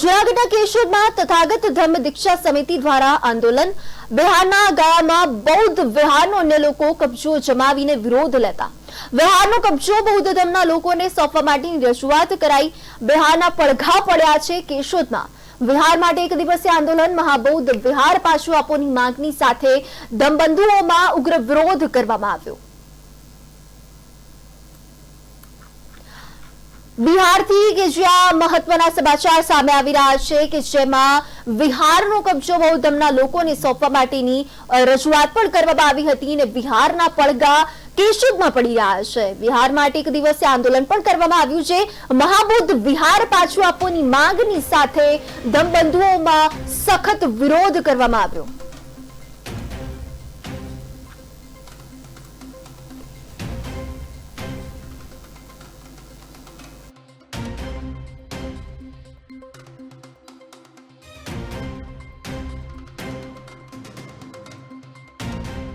જૂનાગઢના કેશોદમાં તથાગત ધર્મ દીક્ષા સમિતિ દ્વારા આંદોલન. બિહારના ગાળામાં બૌદ્ધ વિહારનો અન્ય લોકો કબજો જમાવીને વિરોધ લેતા. વિહારનો કબજો બૌદ્ધ ધર્મના લોકોને સોંપવા માટેની રજૂઆત કરાઈ. બિહારના પડઘા પડ્યા છે કેશોદમાં. વિહાર માટે એક દિવસીય આંદોલન મહાબૌદ્ધ વિહાર પાછું આપોની માંગની સાથે દમબંધુઓમાં ઉગ્ર વિરોધ કરવામાં આવ્યો. બિહારથી કે જ્યાં મહત્વના સમાચાર સામે આવી રહ્યા છે કે જેમાં વિહારનો કબજો બહુધમના લોકોને સોંપવા માટેની રજૂઆત પણ કરવામાં આવી હતી અને બિહારના પડઘા કેશુદમાં પડી રહ્યા છે. બિહાર માટે એક દિવસે આંદોલન પણ કરવામાં આવ્યું છે. મહાબુદ્ધ વિહાર પાછું આપવાની માંગની સાથે ધમબંધુઓમાં સખત વિરોધ કરવામાં આવ્યો.